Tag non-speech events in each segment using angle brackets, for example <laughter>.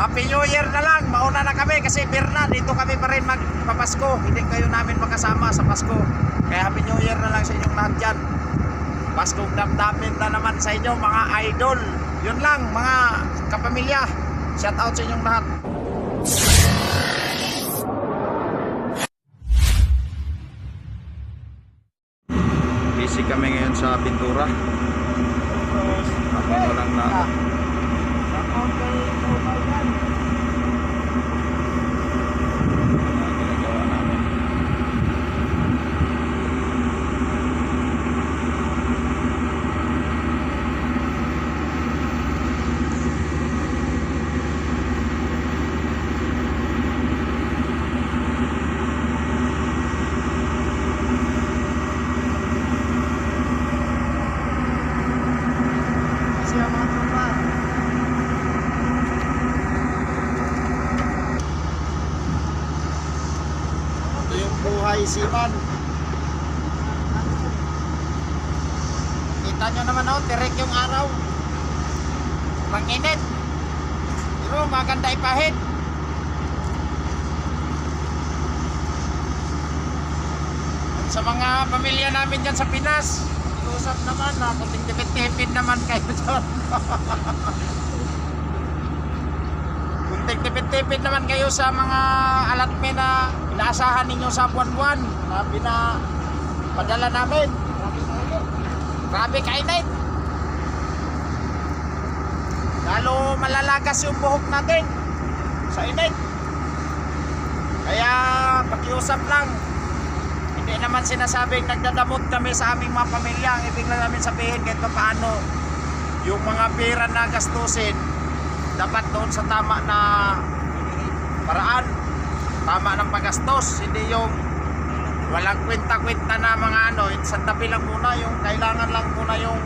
Happy New Year na lang. Mauna na kami kasi Birna, dito kami pa rin magpapasko. Hindi kayo namin makasama sa Pasko. Kaya Happy New Year na lang sa inyong lahat dyan. Paskong damdamin na naman sa inyo mga idol. Yun lang mga kapamilya. Shout out sa inyong lahat. Busy kami ngayon sa pintura. Habang walang na mga ginagawa namin. Kasi ang mga tropa. Ito siman. Kita nyo naman oh, tirik yung araw. Manginit. Pero maganda ipahid. At sa mga pamilya namin dyan sa Pinas, iusap naman na kunting tipid-tipid naman kayo <laughs> dyan. Tipid-tipid naman kayo sa mga alatme na inaasahan ninyo sa buwan-buwan na pinapadala namin. Grabe kainit. Lalo malalagas yung buhok natin sa init. Kaya pakiusap lang. Hindi naman sinasabing nagdadamot kami sa aming mga pamilya. Ang ibig lang namin sabihin kahit pa paano yung mga pera na gastusin dapat doon sa tama na paraan. Tama ng paggastos. Hindi yung walang kwenta-kwenta na mga ano. Sa tabi lang muna yung kailangan lang muna yung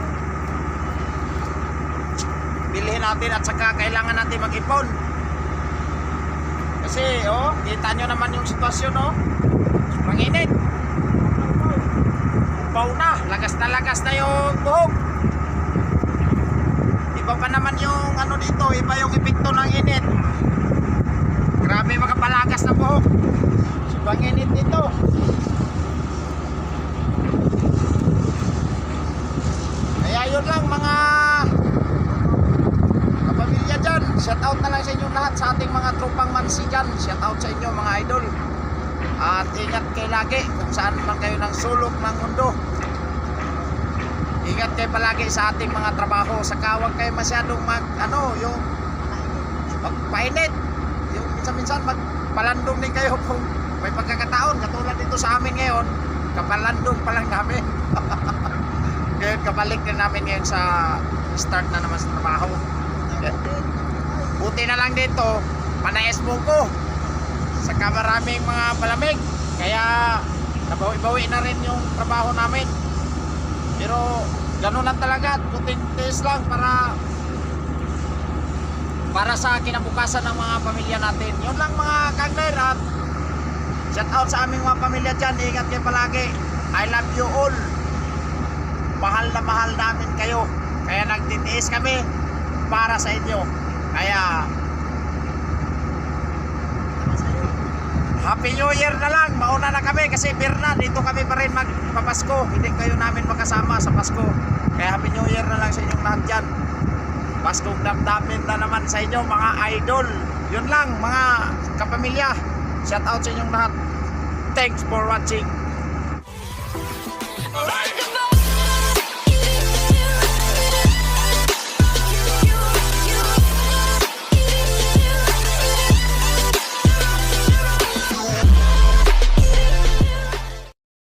bilhin natin at saka kailangan natin mag-ipon. Kasi, oh, kita nyo naman yung sitwasyon, oh. Manginit. Upaw na. Lagas na lagas na yung buhok. Iba pa naman yung ano dito, iba yung epekto ng init. Grabe makapalagas na buhok. Sobrang init dito. Kaya yun lang mga kapamilya dyan. Shout out na lang sa inyo lahat sa ating mga tropang mansi dyan. Shout out sa inyo mga idol. At ingat kayo lagi kung saan man kayo ng sulok ng mundo. Ingat kayo palagi sa ating mga trabaho. Sa kawag kayo masyadong mag, ano, yung magpainit. Minsan-minsan magpalandong din kayo kung may pagkakataon. Katulad dito sa amin ngayon, kapalandong pa lang namin. <laughs> Ngayon, kabalik din namin ngayon sa start na naman sa trabaho. Buti na lang dito, panayas mo ko. Saka maraming mga palamig. Kaya nabawi-bawi na rin yung trabaho namin. Pero gano'n lang talaga, puting tiis lang para para sa kinabukasan ng mga pamilya natin. Yun lang mga kagner at shout out sa aming mga pamilya dyan. Ingat kayo palagi. I love you all. Mahal na mahal namin kayo. Kaya nagtitiis kami para sa inyo. Kaya Happy New Year na lang. Mauna na kami kasi Birna, dito kami pa rin magpapasko. Hindi kayo namin makasama sa Pasko. Kaya Happy New Year na lang sa inyong lahat dyan. Paskong damdamin na naman sa inyo mga idol. Yun lang mga kapamilya. Shout out sa inyong lahat. Thanks for watching. Alright!